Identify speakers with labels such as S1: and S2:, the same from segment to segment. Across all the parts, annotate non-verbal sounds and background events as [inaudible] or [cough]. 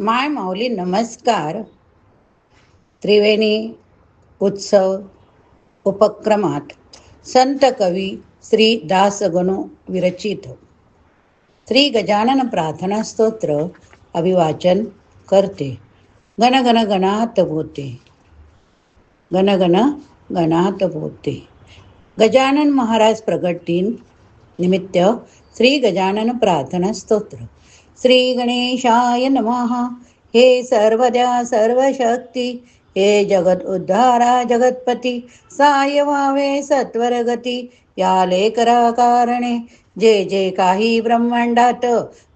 S1: माय माऊली नमस्कार. त्रिवेणी उत्सव उपक्रमात संत कवी श्री दासगणो विरचित. श्री गजानन प्रार्थना स्तोत्र अभिवाचन करते. गण गण गणात बोते गण गण गणात बोते गजानन महाराज प्रगटीन निमित्त श्री गजानन प्रार्थना स्तोत्र. श्री गणेशाय नमः। हे सर्वद्या सर्वशक्ती हे जगत उद्धारा जगतपती साय व्हावे सत्वर गती या लेकरा कारणे जे जे काही ब्रह्मांडात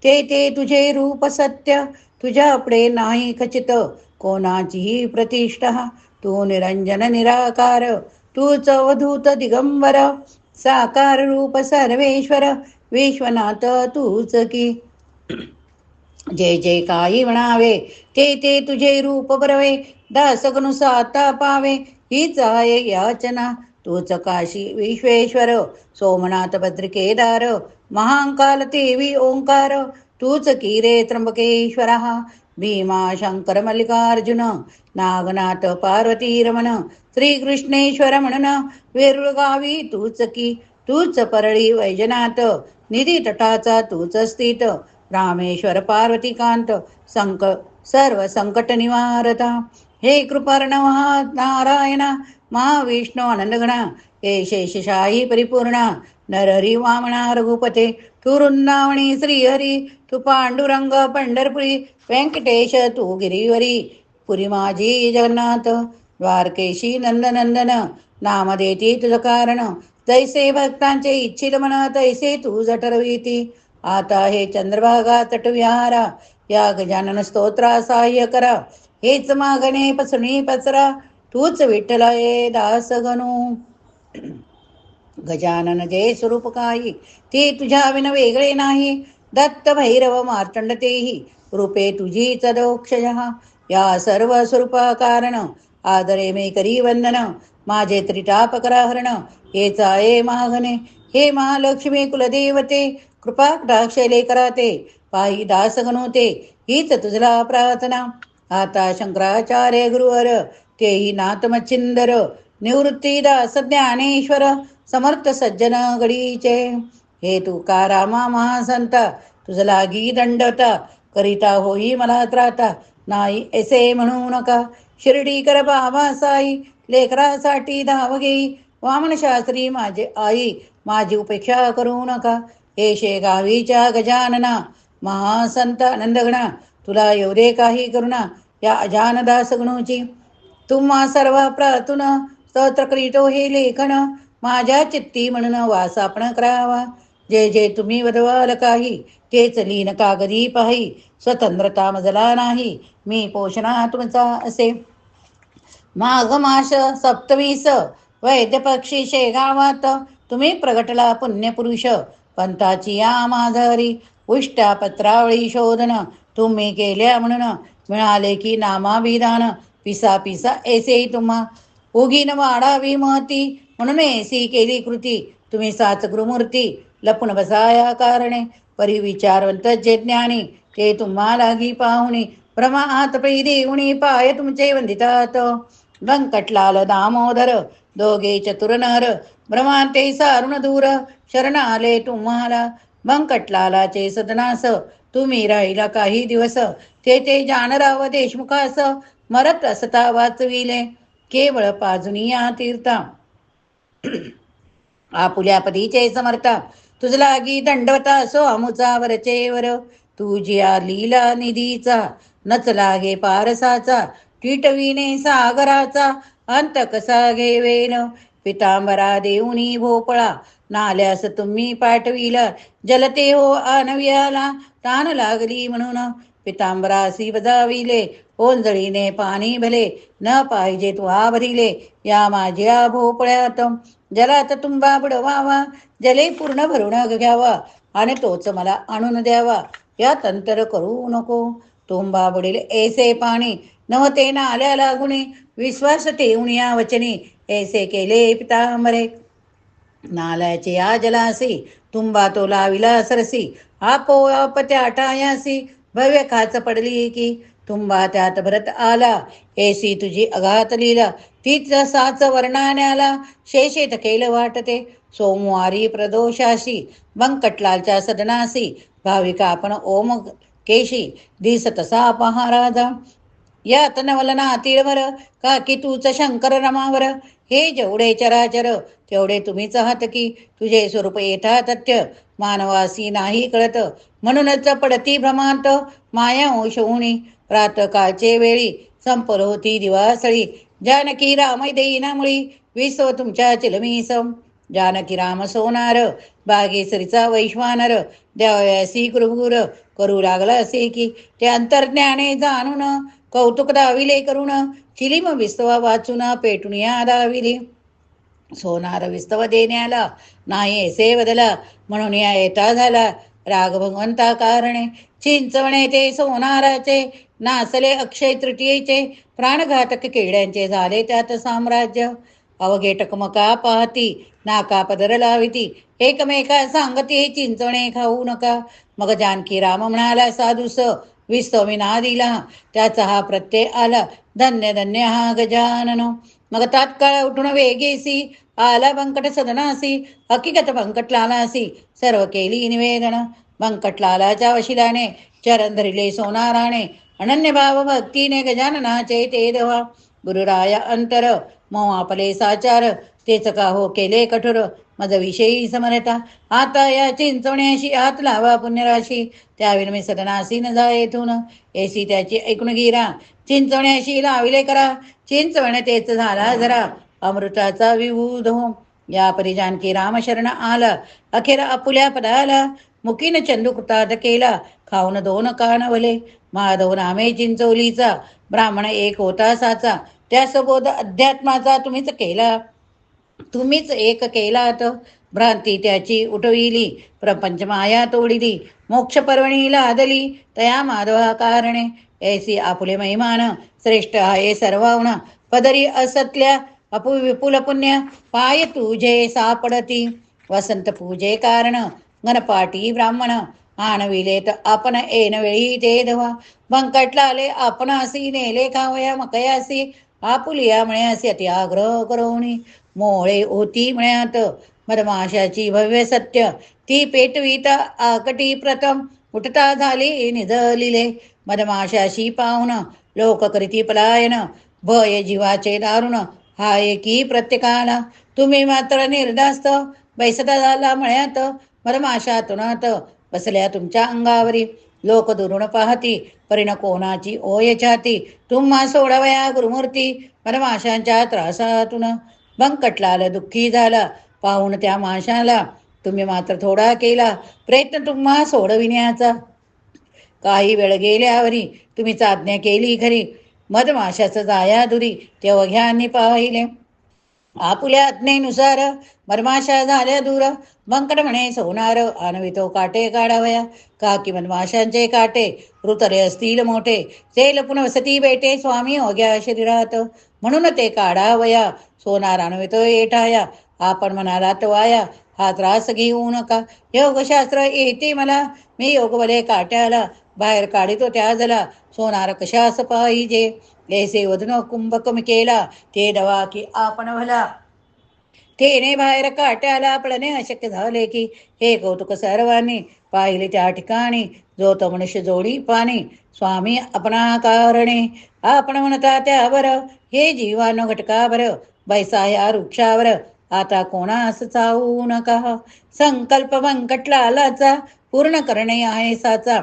S1: ते ते तुझे रूप सत्य तुझ्याकडे नाही खचित कोणाचीही प्रतिष्ठा तू निरंजन निराकार तूच अवधूत दिगंबर साकार रूप सर्वेश्वर विश्वनाथ तूच की। जे जे काही म्हणावे ते ते तुझे रूप बरवे दासगणु साता पावे हीच आहे याचना. तूच काशी विश्वेश्वर सोमनाथ भद्रिकेदार महांकाल देवी ओंकार तूच किरे त्र्यंबकेश्वर. भीमा शंकर मल्लिकार्जुन नागनाथ पार्वती रमण श्रीकृष्णेश्वर म्हणून वेरुळगावी तूच की तूच परळी वैजनाथ निधी तटाचा तूच स्थित रामेश्वर पार्वतीकांत संक सर्व संकट निवारता. हे कृपार्ण नारायण महाविष्णू आनंदगणा हे शेषशाही परिपूर्णा नरहरी वामणा रघुपते तू वृंदावणी श्रीहरी तू पांडुरंग पंढरपुरी व्यंकटेश तू गिरीवरी पुरी माझी जगन्नाथ द्वारकेशी नंदनंदन नाम देती तुझ कारण जैसे भक्तांचे इच्छित म्हणा तैसे तू जठरवीती. आता हे चंद्रभागा तटविहारा या गजानन स्तोत्रा सहाय्य करा. हेच मागणे पसणी पसरा तूच विठ्ठल ये दास गणू गजानन जे स्वरूप काही ते तुझ्या विन वेगळे नाही. दत्त भैरव मार्तंड तेही रूपे तुझी चदोक्षय या सर्व स्वरूप कारण आदरे मे करी वंदन. माझे त्रिटाप हरण. हेच आहे मागणे हे महालक्ष्मी कुलदेवते. कृपा डाक्षले कराते पायी दास गणवते हीच तुझला प्रार्थना. आता शंकराचार्य गुरुवर तेही नातमच्छिंदर निवृत्ती दास ज्ञानेश्वर समर्थ सज्जन गडीचे हे तू कारामा महासंत तुझला गी दंडता करिता होई मला त्राता नाही ऐसे म्हणू नका. शिर्डी कर बाबा साई लेकरासाठी धाव घेई. वामन शास्त्री माझे आई माझी उपेक्षा करू नका. हे शेगावीच्या गजानना महासंत आनंदगणा तुला एवढे काही करुणा या अजानदास गणूची तुम्हा सर्व प्रातून स्तोत्र करीतो हे लेखन माझ्या चित्ती म्हणून वासापण करावा. जे जे तुम्ही वदवाल काही तेच लीन कागदी पाही स्वतंत्रता मजला नाही मी पोषणा तुमचा असे. माघ मास सप्तवीस वैद्य पक्षी शेगावात तुम्ही प्रगटला पुण्यपुरुष पंथाची या माधरी उष्ट्या पत्रावळी शोधन. तुम्ही केल्या म्हणून. मिळाले की नामाविधान पिसा पिसा एसे तुम्हा. उगीन वाढावी महती म्हणून ऐसी केली कृती. तुम्ही साच गुरुमूर्ती. लपून बसाया कारणे. परी विचारवंत जे ज्ञानी. ते तुम्हा लागी पाहुणी. भ्रमा आत पै देऊणी पाय तुमचे वंदितात. व्यंकटलाल दामोदर. दोघे चतुर नर भ्रमांते सारुण दूर शरण आले तुम्हाला. व्यंकटलालाचे सदनास तुम्ही राहिला काही दिवस. ते ते जानराव देशमुखास मरत असता वाचविले. केवळ पाजुनिया तीर्था. [clears throat] आपुल्या पदीचे समर्था. तुझलागी दंडवता असो अमुचा वरचेवर तुझ्या लीला निधीचा नचला गे पारसाचा टिटविने सागराचा अंत कसा घेवेन पितांबरा देऊनी भोपळा नाल्यास तुम्ही पाठविला. जलते हो आनवियाला तान लागली म्हणून. पितांबरासी बजाविले ओंजळीने पाणी भले. न पाहिजे तू भरिले या माझ्या भोपळ्यात. जलात तुंबा बुडवावा जले पूर्ण भरून घ्यावा. आणि तोच मला आणून द्यावा. या तंत्र करू नको. तुंबा बुडील ऐसे पाणी नवते ना आल्या लागुनी विश्वास ठेवून या वचनी. ऐसे केले पितांबरे. नाल्याचे या जलासी तुंबा तो लाविला सरसी आपो आप त्या भव्य खाच पडली की तुंबा त्यात भरत आला. ऐसी तुझी अघात लीला तीच साच आला शेषेत केलं वाटते. सोमवारी प्रदोषाशी बंकटलालच्या सदनासी भाविका आपण ओम केशी दिस तसा पहा या तनवलना तिळवर का की तूच शंकर रमावर हे जेवढे चराचर तेवढे तुम्हीच आहात की तुझे स्वरूप येथा तथ्य मानवासी नाही कळत. म्हणूनच पडती भ्रमांत माया ओशवणी प्रातकाळचे वेळी संपल होती दिवासळी. जानकी राम देईनामुळी विसव तुमच्या चिलमी सम जानकी राम सोनार बागेसरीचा वैश्वानर. द्यावयासी गुरुगुर करू लागला असे की ते अंतर्ज्ञाने जाणून कौतुक दाविले करून चिलिम विस्तवा वाचून पेटून आदाविली सोनार विस्तव देण्याला नाही ऐसे बदला म्हणून या येता झाला राग भगवंता कारणे. चिंचवणे ते सोनाराचे नासले अक्षय तृतीयेचे प्राणघातक किड्यांचे झाले त्यात साम्राज्य. अवघे टकमका पाहती नाका पदर लाविती एकमेका सांगती चिंचवणे खाऊ नका. मग जानकी राम म्हणाला साधूस विस्तविना दिला त्याचा हा प्रत्यय आला. धन्य धन्य हा गजाननो. मग तात्काळ उठून वेगेसी आला बंकट सदनासी हकीकत बंकटलालासी सर्व केली निवेदन. बंकटलालाच्या वशिलाने चरण धरिले सोनाराणे अनन्य भाव भक्तीने गजाननाचे ते देवा. गुरुराया अंतर मो आपले साचार तेच का हो केले कठोर? मज विषयी समरता. आता या चिंचवण्याशी हात लावा पुण्यराशी. त्यावेळी मी सदनासी न जा येथून. ऐसी त्याची ऐकून गिरा चिंचवण्याशी लाविले करा. चिंचवण तेच झाला जरा. अमृताचा विभूध हो. या परी जानकी रामशरण आला. अखेर आपुल्या पदाला. मुकीन चंदू कृतार्थ केला. खाऊन दोन कानवले माधव नामे चिंचवलीचा ब्राह्मण एक होता साचा. त्यासोबत अध्यात्माचा तुम्हीच केला. तुम्हीच एक केलात. भ्रांती त्याची उठविली प्रपंच माया तोडिली मोक्ष पर्वणीला आदली तया माधवा कारणे ऐसी आपुले महिमान श्रेष्ठ आहे सर्वावण पदरी असतल्या अपु विपुल पुण्य पाय तुझे सापडती. वसंत पूजे कारण गणपाटी ब्राह्मण. आणविले तर आपण येन वेळी ते धवा. बंकटला आले आपण असी नेले खावया मकयासी आपुलिया असे अति आग्रह करोणी. मोळे होती म्हणत मधमाशाची भव्य सत्य. ती पेटवीत आकटी प्रथम उठता झाली निजलिले. मधमाशाशी पाहुण लोक करीती पलायन भय जीवाचे दारुण. हा एकी प्रत्येकाला. तुम्ही मात्र निर्धास्त. बैसता झाला म्हणत मधमाशा तुनात बसल्या तुमच्या अंगावरी. लोक दुरुण पाहती परिण कोणाची ओय छाती? तुम्हा सोडवया गुरुमूर्ती मधमाशांच्या त्रासातून. बंकटलाल दुःखी झाला. पाहून त्या माशाला तुम्ही मात्र थोडा केला. प्रयत्न तुम्हा सोडविण्याचा. काही वेळ गेल्यावरी तुम्ही चाचण्या केली खरी. मधमाशाचं जाया दुरी ते आणि पाहिले. आपुल्या आज्ञेनुसार मधमाशा झाल्या दूर. बंकट म्हणे सोनार आणवितो काटे काढावया. का की मधमाशांचे काटे ऋतरे असतील मोठे. ते लपून वसती बेटे स्वामी ओघ्या शरीरात. म्हणून ते काढावया. सोनार आणवितो येठाया. आपण म्हणाला वाया हा त्रास घेऊ नका. योगशास्त्र येते मला. मी योगबले काट्याला. बाहेर काढितो त्याजला सोनार कशास पाहिजे? ऐसे वदन कुंभकम केला. ते दवा की आपण भला. तेने बाहेर काट्याला पळणे अशक्य झाले की हे कौतुक सर्वांनी पाहिले त्या ठिकाणी. जो तो मनुष्य जोडी पाणी स्वामी आपणा कारणे. आपण म्हणता त्यावर हे जीवानो घटकावर बैसा या वृक्षावर आता कोणास चावू नका. संकल्प बंकटलालाचा पूर्ण करणे आहे साचा.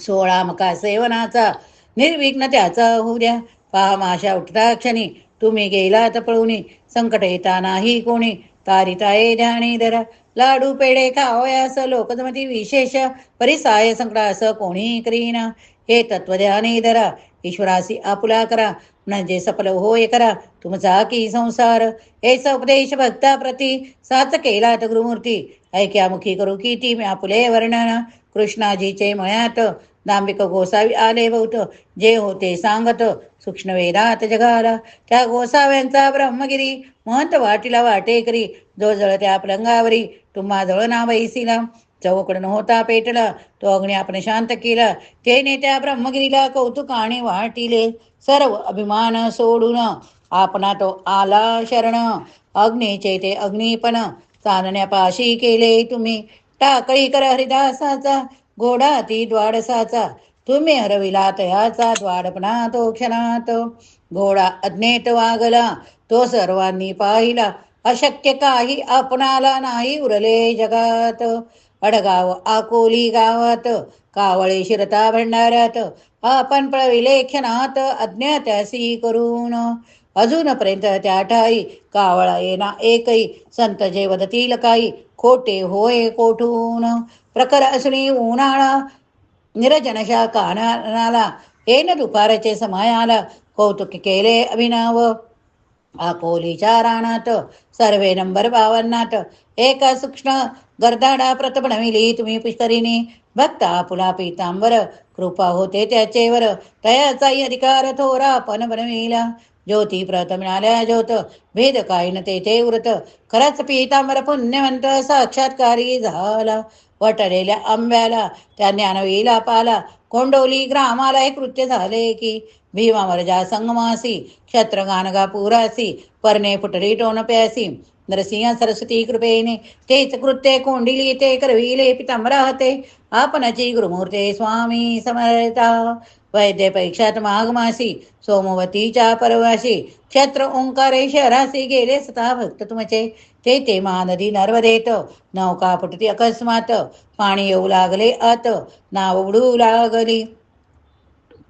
S1: सोळा मका सेवनाचा निर्विघ्न त्याचा होऊ द्या. पहा माशा उठता क्षणी तुम्ही गेलात पळूनी संकट येता नाही कोणी तारिताये ध्याने धरा लाडू पेढे खावयास लोकजमती विशेष. परिसाय संकटास कोणी करीना. हे तत्वध्याने धरा ईश्वरासी आपुला करा. म्हणजे सफल होय करा. तुमचा की संसार? हे उपदेश भक्ता प्रती साच केला गुरुमूर्ती. ऐक्या मुखी करू की ती आपुले वर्णन. कृष्णाजीचे मळ्यात दांबिक गोसावी आले बहुत. जे होते सांगत. सूक्ष्म वेदात जगाला त्या गोसाव्यांचा ब्रह्मगिरी. महंत वाटीला वाटेकरी जो जळ त्या पलंगावरी. तुम्हा जळ ना बैसिला चौकड होता पेटला. तो अग्नी आपण शांत केला. ते त्या ब्रह्मगिरीला कौतुकाने वाटिले. सर्व अभिमान सोडून आपणा तो आला शरण. अग्नीचे ते अग्निपण. चांदण्यापाशी केले तुम्ही. टाकळी कर हरिदासाचा. घोडा ती द्वाडसाचा. तुम्ही हरविला तयाचा द्वाडपणा तो क्षणात. घोडा अज्ञेत वागला तो सर्वांनी पाहिला. अशक्य काही आपणाला नाही उरले जगात. अडगाव आकोली गावात कावळे शिरता भंडाऱ्यात. आपण पळविले क्षणात अज्ञात्यासी करून. अजूनपर्यंत त्या ठाई कावळा येना एकही संत जे वदतील काही खोटे होय कोठून? प्रखर असणी उन्हाळा निरजनशा कानाला येन दुपारचे समायाला कौतुक केले अभिनाव. अकोलीच्या राणात सर्वे नंबर बावन्नात. एका सूक्ष्म गर्दाडा प्रत बनविली तुम्ही पुष्करीने भक्ता पुला पीतांबर कृपा होते त्याचेवर. तयाचाही अधिकार थोरा पण बनविला. ज्योती प्रत मिळाल्या ज्योत भेद काय न ते व्रत खरंच पीतांबर पुण्यवंत साक्षात्कारी झाला. वटलेल्या आंब्याला त्या ज्ञानवीला पाला. कोंडोली ग्रामाला हे कृत्य झाले की भीमावरजा संगमासी क्षत्रगानगा पुरासी परणे फुटली टोन प्यासी. नरसिंह सरस्वती कृपेने तेच कृत्ये कोंडिली ते करविले पितांबरा हते आपणाची गुरुमूर्ते स्वामी समर्था. वैद्य परीक्षात माघमासी सोमवतीच्या परवाशी. क्षेत्र ओंकारे शहरासी गेले सता भक्त तुमचे. ते ते महानदी नर्वदेत नौका फुटती अकस्मात. पाणी येऊ लागले आत. नाव उडू लागली.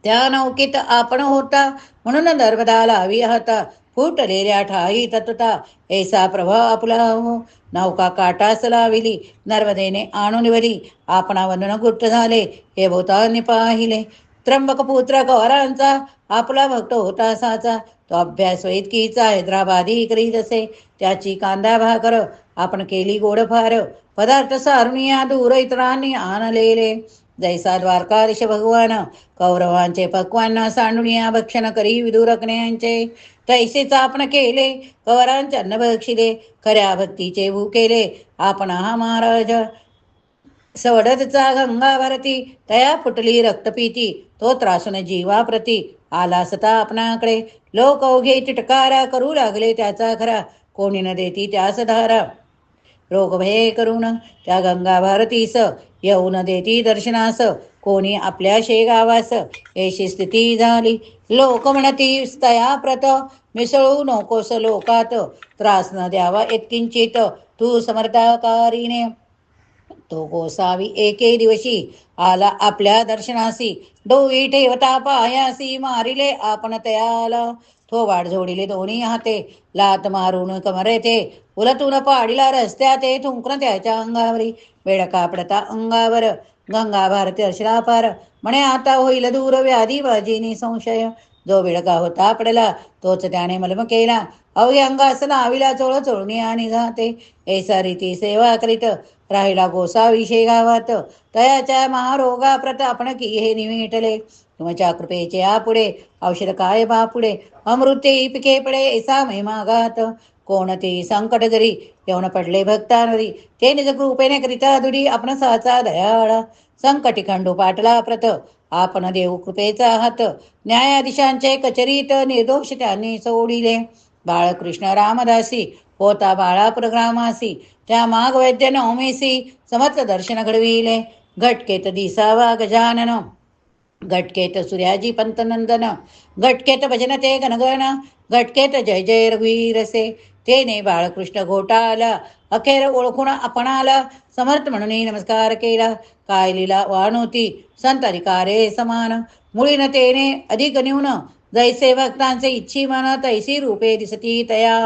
S1: त्या नौकेत आपण होता. म्हणून नर्मदा लावी हाता. फुटलेल्या ठाई तत्वता. ऐसा प्रभाव आपला हो. नौका काटास लाविली. नर्मदेने आणून वली आपणा वंदन गुप्त झाले. हे भूतांनी पाहिले. त्र्यंबक पुत्र गौरांचा आपला भक्त होता साचा तो अभ्यास वैदकीचा हैदराबादी करीत असे. त्याची कांदा भाकर आपण केली गोडफार. पदार्थ सारुनिया दूर इतरांनी आणलेले. जैसा द्वारकाधीश भगवान कौरवांचे पक्वांना सांडुनिया भक्षण करी विदुरकण्यांचे. तैसेच आपण केले कौरांचे अन्न बक्षिले खऱ्या भक्तीचे भूकेले आपण हा महाराज. सवडतचा गंगा भरती तया फुटली रक्तपीती. तो त्रासून जीवाप्रती आला सता आपणाकडे. लोक अवघे चिटकारा करू लागले त्याचा खरा. कोणी न देती त्यास धारा. रोग भये करून त्या गंगा भारतीस येऊन देती दर्शनास. कोणी आपल्या शेगावास येशी स्थिती झाली. लोक म्हणती प्रत मिसळू नकोस लोकात. त्रास न द्यावा इतकिंचित. तू समर्थकारीने तो गोसावी एके दिवशी आला आपल्या दर्शनासी. डोई ठेवता पायासी मारिले आपण तयाला. तो वाट जोडिले दोन्ही हाते. लात मारून कमरे ते उलतून पाडीला रस्त्या ते थुंकून त्याच्या अंगावरी. बेडका पडता अंगावर. गंगा भारती अर्शला म्हणे आता होईल दूर व्याधी बाजीनी संशय. जो बेडका होता पडला तोच त्याने मलम केला. अवघे अंगास नाविला चोळ चोळणी आणि जाते. ऐसा रीती सेवा करीत. राहिला गोसाविषयी गावात. तयाच्या महारोगा प्रत आपण की हे निमिटले तुमच्या कृपेचे आपुडे औषध काय बापुडे? अमृते पिके पडे ऐसा महिमागात कोणते संकट जरी येऊन पडले भक्तानरी ते निज कृपेने करिता दुरी आपण सहसा दयाळा. संकटी खंडू पाटला प्रत आपण देऊ कृपेचा हात. न्यायाधीशांचे कचरीत निर्दोष त्यांनी सोडिले. बाळकृष्ण रामदासी होता बाळा प्रग्रामासी त्या माग वैद्य ओमेसी समर्थ दर्शन घडविले. घटकेत दिसावा गजानन. घटकेत सूर्याजी पंतनंदन. घटकेत भजन ते गणगण घटकेत जय जय रघुवीरसे तेने बाळकृष्ण घोटाला. अखेर ओळखून आपणाला समर्थ म्हणून नमस्कार केला. काय लिला वाणोती. संत अधिकारे समान. मुळीन तेने अधिक न्यून. जैसे भक्तांचे इच्छी मन तैसी रूपे दिसती तया।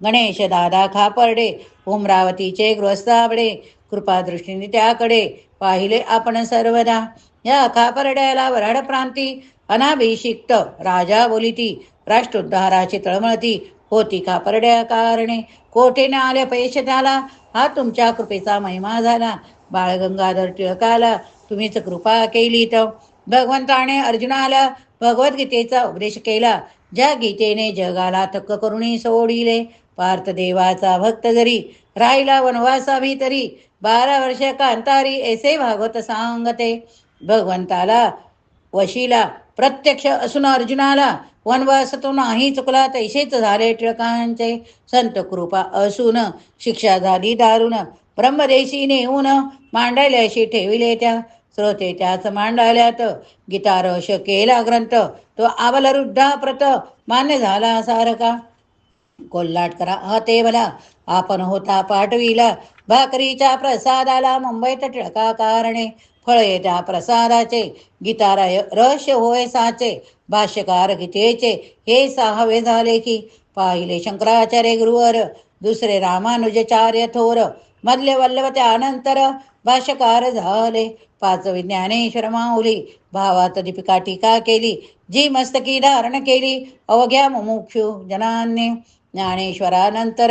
S1: गणेश दादा खापर्डे उमरावतीचे गृहस्थाबडे कृपादृष्टीने त्याकडे पाहिले आपण सर्वदा। या खापर्ड्याला वराड प्रांती अनाभिषिक्त राजा बोलिती राष्ट्रोद्धाराची तळमळती होती खापर्ड्या कारणे। कोठेने आले पैसे त्याला हा तुमच्या कृपेचा महिमा झाला। बाळगंगाधर टिळकाला तुम्हीच कृपा केली तर भगवंताने अर्जुनाला भगवद्गीतेचा उपदेश केला. ज्या गीतेने जगाला थक्क करूनही सोडिले. पार्थ देवाचा भक्त जरी राहिला वनवासावी तरी बारा वर्ष कांतारी ऐसे भागवत सांगते. भगवंताला वशीला प्रत्यक्ष असून अर्जुनाला वनवास तो नाही चुकला तैसेच झाले टिळकांचे. संत कृपा असून शिक्षा झाली दारुण. ब्रह्मदेशी नेऊन अशी ठेविले त्या. श्रोते त्याच मांडाल्यात गीतारश केला ग्रंथ. तो आवलरुद्धा प्रत. मान्य झाला सारका कोल्हाट करा हा ते भला आपण होता पाठविला. भाकरीच्या प्रसादाला मुंबईत टिळका कारणे. फळे त्या प्रसादाचे. गीताराय रहस्य होय साचे. भाष्यकार गीतेचे. हे सहावे झाले की. पाहिले शंकराचार्य गुरुवर. दुसरे रामानुजाचार्य थोर. मधले वल्लव त्यानंतर. भाष्यकार झाले. पाच ज्ञानेश्वर माऊली भावात दीपिका टीका केली. जी मस्तकी धारण केली. अवघ्या मुमुक्षु जनांनी ज्ञानेश्वरानंतर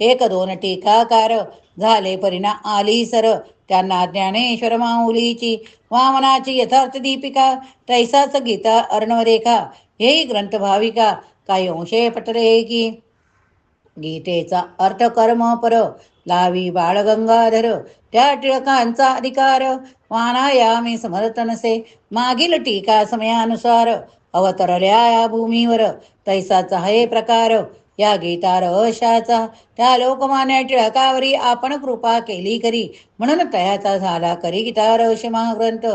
S1: एक दोन टीकाकार झाले. परिणा आली सर. त्यांना ज्ञानेश्वर माऊलीची वामनाची यथार्थ दीपिका तैसाच गीता अर्णवरेखा हेही ग्रंथ भाविका काही अंशे पटले की गीतेचा अर्थ कर्म पर लावी बाळगंगाधर त्या टिळकांचा अधिकार. वानायामी समर्थ नसे मागील टीका समयानुसार. अवतरल्या या भूमीवर तैसाचा हे प्रकार. या गीता रहस्याचा त्या लोकमान्य टिळकावरी आपण कृपा केली करी म्हणून तयाचा झाला करी गीता रहस्य महाग्रंथ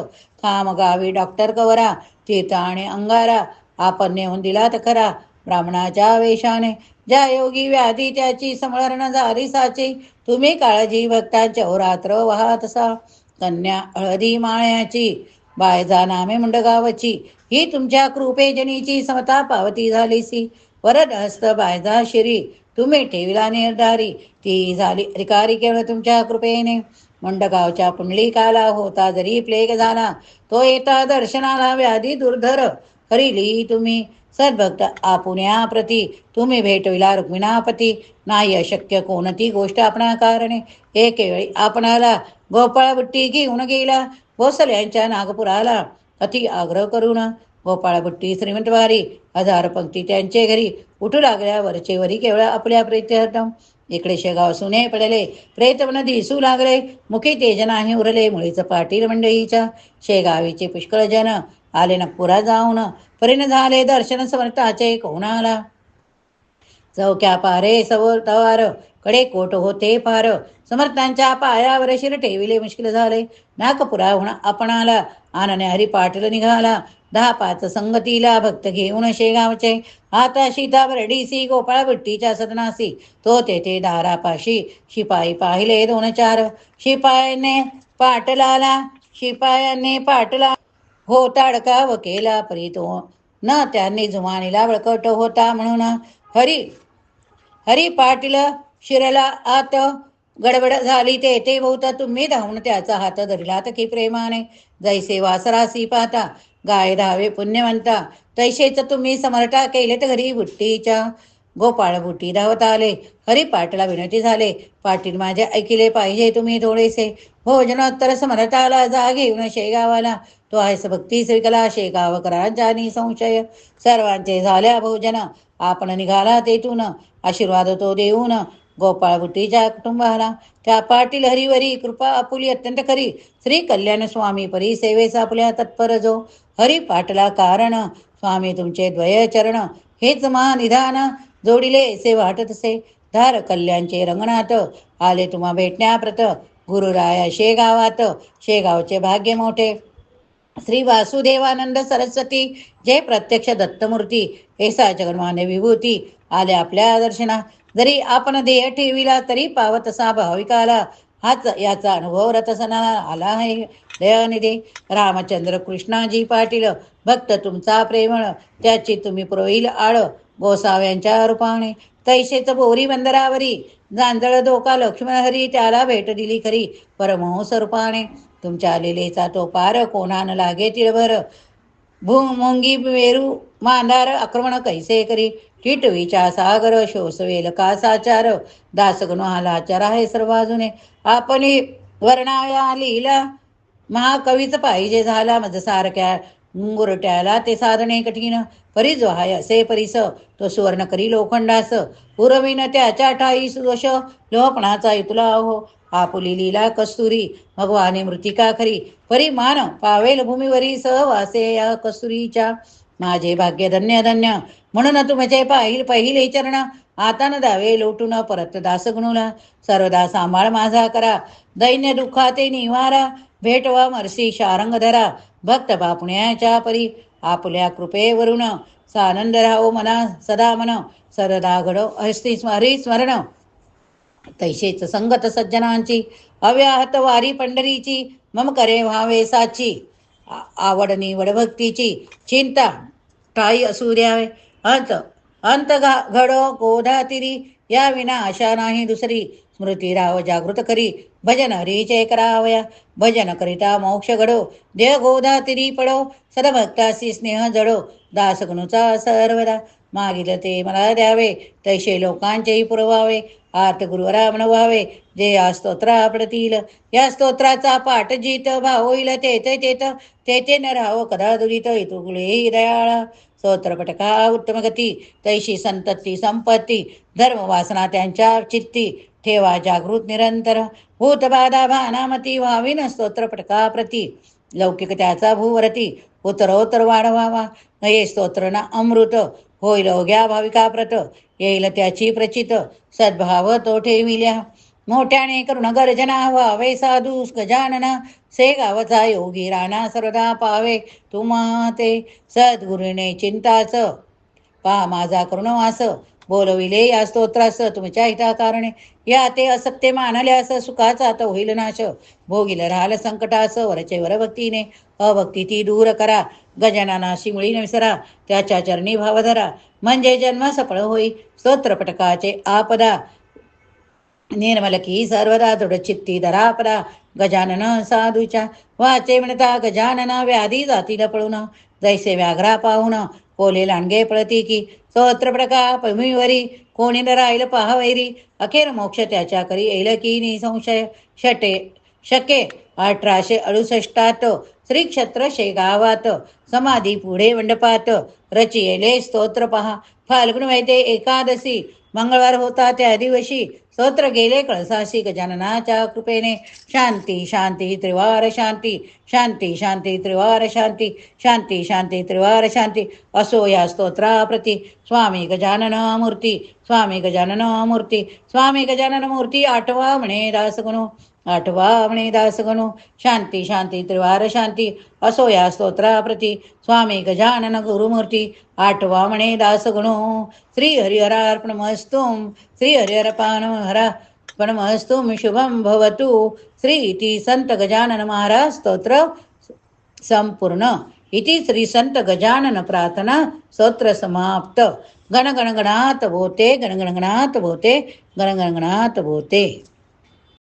S1: कामगावी डॉक्टर कवरा तीर्थ आणि अंगारा. आपण नेऊन दिला तर खरा ब्राह्मणाच्या वेशाने ज्या योगी व्याधी त्याची समळरण झाली साची तुम्ही काळजी भक्तांच्या रात्र वाहत असा कन्या हळदी माळ्याची बायजा नामे मुंडगावची ही तुमच्या कृपेजनीची समता पावती झालीसी वरद हस्त बायजा शिरी तुम्ही ठेविला निर्धारी ती झाली अधिकारी केवळ तुमच्या कृपेने. मंडगावच्या पुंडलिकाला होता जरी प्लेग झाला तो येता दर्शनाला व्याधी दुर्धर हरिली तुम्ही. सद्भक्त आपुण्याप्रती. तुम्ही भेटविला रुक्मिणापती. नाही अशक्य कोणती गोष्ट आपणा कारणे. एकेवेळी आपणाला गोपाळबुट्टी घेऊन गेला. भोसल्यांच्या नागपुराला अति आग्रह करून. गोपाळ बुट्टी श्रीमंतवारी. हजार पंक्ती त्यांचे घरी. उठू लागल्या वरचे वरी केवळ आपल्या प्रेत्यर्थम इकडे शेगाव सुने पडले. प्रेतवन दिसू लागले. मुखी तेज उरले मुळीच पाटील मंडळीच्या शेगावीचे पुष्कळ जन. आले नागपुरा जाऊन. परिण झाले दर्शन समर्थाचे कोणाला? चौक्या पारे सवर तवार. कडे कोट होते पार समर्थांच्या पायावर शिर ठेविले मुश्किल झाले. नागपुराहून आपणाला. आनने हरी पाटील निघाला. दहा पाच संगतीला भक्त घेऊन शेगावचे आता शीता डीसी गोपाळ भट्टीच्या सदनासी. तो तेथे दारापाशी शिपाई पाहिले दोन चार. शिपायाने पाटलाला. शिपायाने पाटला हो ताडका व केला परितो. न त्यांनी जुमानीला बळकट होता म्हणून हरी हरी पाटील शिरला आत गडबड झाली ते ते बहुत तुम्ही धावून त्याचा हात धरला की प्रेमाने. जैसे वासरासी पाहता गाय धावे पुण्यवंता तैसेच तुम्ही समर्टा केले तर घरी बुट्टीच्या. गोपाळ बुट्टी धावत आले हरी पाटला विनंती झाले पाटील माझे ऐकिले पाहिजे तुम्ही थोडेसे. भोजनोत्तर समर्थाला जा घेऊन शेगावाला तो आहेस भक्ती श्रीकला शेगाव संशय सर्वांचे झाल्या भोजन. आपण निघाला तेथून आशीर्वाद तो देऊन. गोपाळ बुट्टीच्या कुटुंबाला त्या पाटील हरिवरी कृपा आपुली अत्यंत खरी. श्री कल्याण स्वामी परी सेवेस आपल्या तत्पर जो. हरी पाटला कारण स्वामी तुमचे द्वय चरण. हेच महानिधान जोडिले असे वाटत असे. धार कल्याणचे रंगणात आले तुम्हा भेटण्याप्रत. गुरुराया शेगावात शेगावचे भाग्य मोठे. श्री वासुदेवानंद सरस्वती जे प्रत्यक्ष दत्तमूर्ती ऐसा जगन्मान्य विभूती आले आपल्या दर्शना जरी आपण देह ठेविला तरी पावत असा भाविकाला हाच याचा अनुभव रथसनाला आला आहे. दयानिधी रामचंद्र कृष्णाजी पाटील भक्त तुमचा प्रेमळ त्याची तुम्ही पुरविल आळ गोसाव्यांच्या रूपाने. तैसेच बोरी बंदरावरी जांजळ धोका लक्ष्मण हरी त्याला भेट दिली खरी परमहंस रूपाने तुमच्या लिलेचा तो पार कोणान लागे तिळभर भू मुंगी वेरू मांधार आक्रमण कैसे करी? टिटवीच्या सागर शोसवेल कासाचार दासगुण हालाचार आहे सर्व बाजूने आपली वर्णाया लिहिला महाकवीच पाहिजे झाला मज सारख्या मुंगुरट्याला ते साधणे कठीण. परीज व्हाय असे परीस तो सुवर्ण करी लोखंडास. पुरविन त्याच्या ठाई सुदोष लोहपणाचा इतुला हो. आपुली लीला कस्तुरी भगवाने मृतिका खरी. परी मान पावेल भूमीवरी सहवासे या कस्तुरीच्या. माझे भाग्य धन्य धन्य. म्हणून तुमचे पाहिल पहिले चरण. आता न दावे लोटून परत दास गुणूला सर्वदा सांभाळ माझा करा. दैन्य दुःखाते निवारा. भेटवा मरसी शारंग धरा. भक्त बापुण्याच्या परी. आपल्या कृपेवरून सानंद राहो मना सदा मन. सरदा घडो हस्ती स्मरी स्मरण. तैसेच संगत सज्जनांची अव्याहत वारी पंढरीची मम करे व्हावे साची आवड निवड भक्तीची चिंता ठाई असू द्यावे. अंत अंत घडो गोधा तिरी या विना आशा नाही दुसरी. स्मृती राव जागृत करी भजन हरीचे करावया. भजन करिता मोक्ष घडो देह गोधा तिरी पडो सदभक्तासी स्नेह जडो. दासगणूचा सर्वदा मागिल ते मला द्यावे तैसे लोकांचेही पुरवावे. आर्त गुरुवरा व्हावे. जे या स्तोत्रा प्रतील या स्तोत्राचा पाठ जीत भाव होईल तेथे ते तेथे न राहो कदा दुरित इतुगुले दयाळा. स्तोत्रपटका उत्तम गती तैशी संतती संपत्ती धर्म वासना त्यांच्या चित्ती. ठेवा जागृत निरंतर भूतबाधा भानामती व्हावी न स्तोत्रपटका प्रती. लौकिक त्याचा भूवरती उतरोतर वाढवावा. हे स्तोत्र ना अमृत होईल घ्या भाविका प्रत. येईल त्याची प्रचित. सद्भाव तो ठेविल्या. मोठ्याने करुण गर्जना व्हावे साधू गजानना से गावचा योगी राणा सर्वदा पावे. तुम्हा ते सद्गुरुने चिंताच. पा माझा करुणवास. बोलविले या स्तोत्रास. तुमच्या हिता कारणे या ते असत्य मानल्यास सुखाचा तर होईल नाश. भोगील राहाल संकटास वरचे वर भक्तीने अभक्ती ती दूर करा. गजाननाशी मुळी विसरा त्याच्या चरणी भाव धरा म्हणजे जन्म सफळ होई स्तोत्रपटकाचे आपदा. निर्मल की सर्वदा दृढचित्ती दरापदा गजानन साधूच्या वाचे म्हणता गजानना व्याधी जाती पळून. जैसे व्याघ्रा पाहून कोले लांडगे पळती की स्तोत्र प्रका पमीवरी कोणी न राहील पाहावैरी अखेर मोक्ष त्याच्या करी येईल की निसंशय शटे शके अठराशे अडुसष्टात श्री क्षत्र शेगावात. समाधी पुढे मंडपात. रचियेले स्तोत्र पहा. फाल्गुन वैद्य एकादशी. मंगळवार होता त्या दिवशी. स्तोत्र गेले कळसाशी गजाननाच्या कृपेने. शांती शांती त्रिवार शांती. शांती शांती त्रिवार शांती. शांती शांती त्रिवार शांती. असो या स्तोत्राप्रती. स्वामी गजानन मूर्ती. स्वामी गजानन मूर्ती. स्वामी गजानन मूर्ती आठवा म्हणे दासगुणू. आठवा म्हणे दासगणू शांती शांती त्रिवार शांती असो या स्तोत्राप्रती स्वामी गजानन गुरुमूर्ती आठवा म्हणे दासगणू श्री हरिहरार्पण मस्तुम श्री हरिहरपान हरा पण शुभम भवतु श्री इति संत गजानन महाराज स्तोत्र संपूर्ण। इति श्री संत गजानन प्रार्थना स्तोत्र समाप्त। गणगणगणात भोते गणगणगणात भोते गणगणगणात भोते।